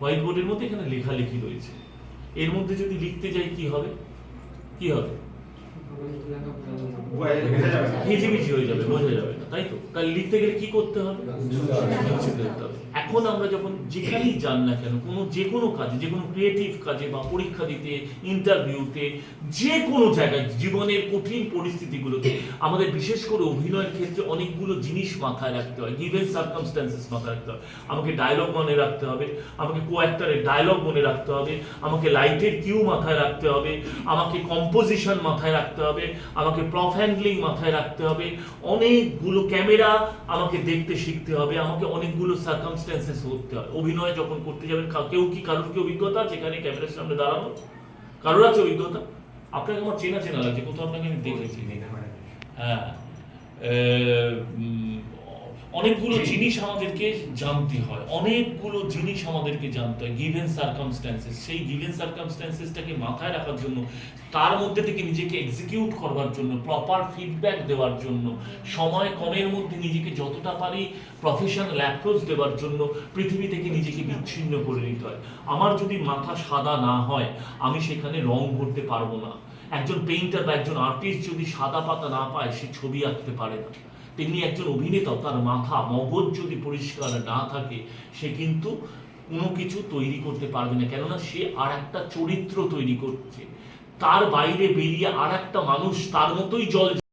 White বোর্ডের মধ্যে এখানে লেখালেখি রয়েছে। এর মধ্যে যদি লিখতে যাই কি হবে? কি হবে? হিজিবিজি হয়ে যাবে। বোঝা যাবে না তাই তো? তাহলে লিখতে গেলে কি করতে হবে? মুছে হবে। এখন আমরা যখন যেখানেই যান না কেন, কোনো যে কোনো কাজে, যে কোনো ক্রিয়েটিভ কাজে বা পরীক্ষা দিতে ইন্টারভিউতে যে কোনো জায়গায় জীবনের কঠিন পরিস্থিতিগুলোতে আমাদের বিশেষ করে অভিনয়ের ক্ষেত্রে অনেকগুলো জিনিস মাথায় রাখতে হয়। গিভেন সার্কামস্ট্যান্সেস মাথায় রাখতে হয়। আমাকে ডায়লগ মনে রাখতে হবে, আমাকে কো অ্যাক্টারের ডায়লগ মনে রাখতে হবে, আমাকে লাইটের কিউ মাথায় রাখতে হবে, আমাকে কম্পোজিশন মাথায় রাখতে হবে, আমাকে প্রফ হ্যান্ডলিং মাথায় রাখতে হবে। অনেকগুলো ক্যামেরা আমাকে দেখতে শিখতে হবে, আমাকে অনেকগুলো সার্কামস্ট্যান্সেস করতে হয়। অভিনয় যখন করতে যাবেন কেউ কি কারোর কি অভিজ্ঞতা যেখানে এখানে ক্যামেরার সামনে দাঁড়ানো। কারোর আছে অভিজ্ঞতা? আপনাকে আমার চেনা চেনা লাগছে কোথাও আপনাকে আমি দেখেছি। হ্যাঁ। অনেকগুলো জিনিস আমাদেরকে জানতে হয়, অনেকগুলো জিনিস আমাদেরকে জানতে হয় গিভেন সার্কামস্ট্যান্সেস সেই গিভেন সার্কামস্ট্যান্সেসটাকে মাথায় রাখার জন্য, তার মধ্যে থেকে নিজেকে এক্সিকিউট করবার জন্য প্রপার ফিডব্যাক দেওয়ার জন্য, সময় কমের মধ্যে নিজেকে যতটা পারি প্রফেশনাল অ্যাপ্রোচ দেওয়ার জন্য পৃথিবী থেকে নিজেকে বিচ্ছিন্ন করে নিতে হয়। আমার যদি মাথা সাদা না হয়, আমি সেখানে রং ভরতে পারব না। একজন পেইন্টার বা একজন আর্টিস্ট যদি সাদা পাতা না পায়, সে ছবি আঁকতে পারে না। তেমনি একজন অভিনেতা, তার মাথা মগজ যদি পরিষ্কার না থাকে, সে কিন্তু কোনো কিছু তৈরি করতে পারবে না। কেননা সে আর একটা চরিত্র তৈরি করছে। তার বাইরে বেরিয়ে আর একটা মানুষ তার মতোই জল